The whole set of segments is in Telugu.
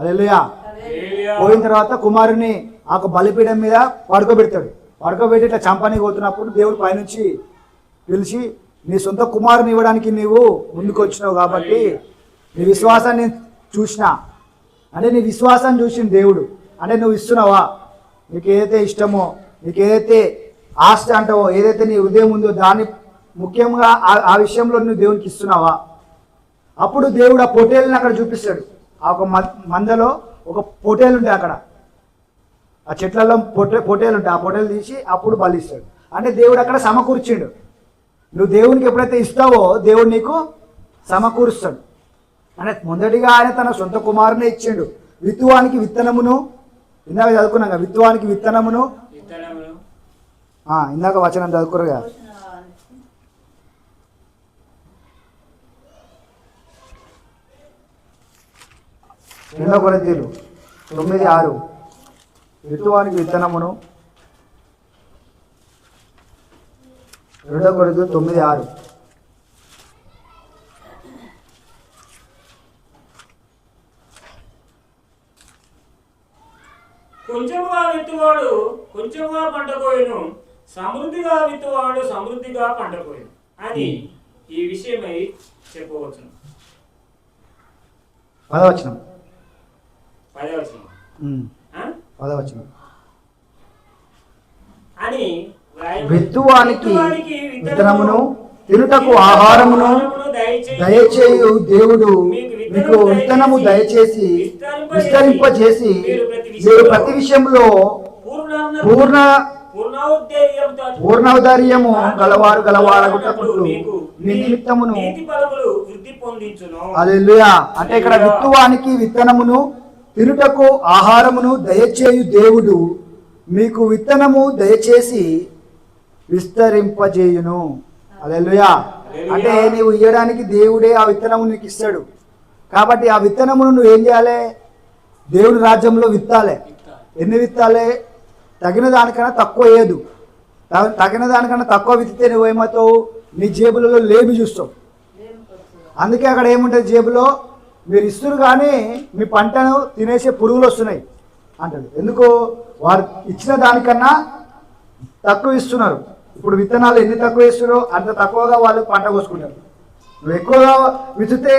అలెలుయా. పోయిన తర్వాత కుమారుని ఆ బలిపీఠం మీద పడుకోబెడతాడు. పడుకోబెట్టి ఇట్లా చంపని పోతున్నప్పుడు దేవుడు పైనుంచి పిలిచి నీ సొంత కుమారుని ఇవ్వడానికి నీవు ముందుకు వచ్చినావు కాబట్టి నీ విశ్వాసాన్ని చూసిన. అంటే నీ విశ్వాసాన్ని చూసిన దేవుడు. అంటే నువ్వు ఇస్తున్నావా? నీకు ఏదైతే ఇష్టమో నీకు ఏదైతే ఆస్తి అంటావో ఏదైతే నీ హృదయం ఉందో దాన్ని ముఖ్యంగా ఆ- ఆ విషయంలో నువ్వు దేవునికి ఇస్తున్నావా? అప్పుడు దేవుడు ఆ పొటేల్ని అక్కడ చూపిస్తాడు. ఆ ఒక మందలో ఒక పొటేలు ఉంటాయి అక్కడ. ఆ చెట్లలో పొటే పొటేలు ఉంటాయి. ఆ పొటేలు తీసి అప్పుడు బలిస్తాడు. అంటే దేవుడు అక్కడ సమకూర్చిండు. నువ్వు దేవునికి ఎప్పుడైతే ఇస్తావో దేవుడు నీకు సమకూరుస్తాడు. అంటే మొదటిగా ఆయన తన సొంత కుమారునే ఇచ్చిండు. విత్తువానికి విత్తనమును ఇందాక చదువుకున్నాం కదా విత్తువానికి విత్తనమును ఇందాక వచనం చదువుకురు కదా రెండో కొరింథీలు తొమ్మిది ఆరు. విత్తువానికి విత్తనమును రెండో కొరింథీలు తొమ్మిది ఆరు. కొంచెముగా విత్తువాడు కొంచెముగా పంట కోయను సమృద్ధిగా విత్తువాడు సమృద్ధిగా పంట కోయను అని ఈ విషయమై చెప్పవచ్చు పదవచనం. పదవచనం. అని విత్తువానికి విత్తనమును తినుటకు ఆహారమును దయచేయు. దేవుడు. మీకు విత్తనము దయచేసి విస్తరింపజేసి మీరు ప్రతి విషయంలో పూర్ణ పూర్ణౌదార్యము గలవారు గలవారగుటకుడు మీ నిమిత్తమును అలెలుయా అంటే ఇక్కడ విత్తువానికి విత్తనమును తినుటకు ఆహారమును దయచేయు దేవుడు మీకు విత్తనము దయచేసి విస్తరింపజేయును. అలెలుయా అంటే నీవు ఇయ్యడానికి దేవుడే ఆ విత్తనము నీకు ఇస్తాడు. కాబట్టి ఆ విత్తనమును నువ్వు ఏం చేయాలి? దేవుడి రాజ్యంలో విత్తాలి. ఎన్ని విత్తాలి? తగిన దానికన్నా తక్కువ వేయదు త- తగిన దానికన్నా తక్కువ విత్తితే నువ్వు ఏమవుతావు నీ జేబులలో లేబి చూస్తావు. అందుకే అక్కడ ఏముంటుంది జేబులో? మీరు ఇస్తున్నారు కానీ మీ పంటను తినేసే పురుగులు వస్తున్నాయి అంటాడు ఎందుకు వారు ఇచ్చిన దానికన్నా తక్కువ ఇస్తున్నారు. ఇప్పుడు విత్తనాలు ఎన్ని తక్కువ ఇస్తున్నారో అంత తక్కువగా వాళ్ళు పంట కోసుకుంటారు. నువ్వు ఎక్కువగా విత్తితే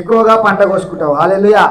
ఎక్కువగా పంట కోసుకుంటావు. హాలెలుయా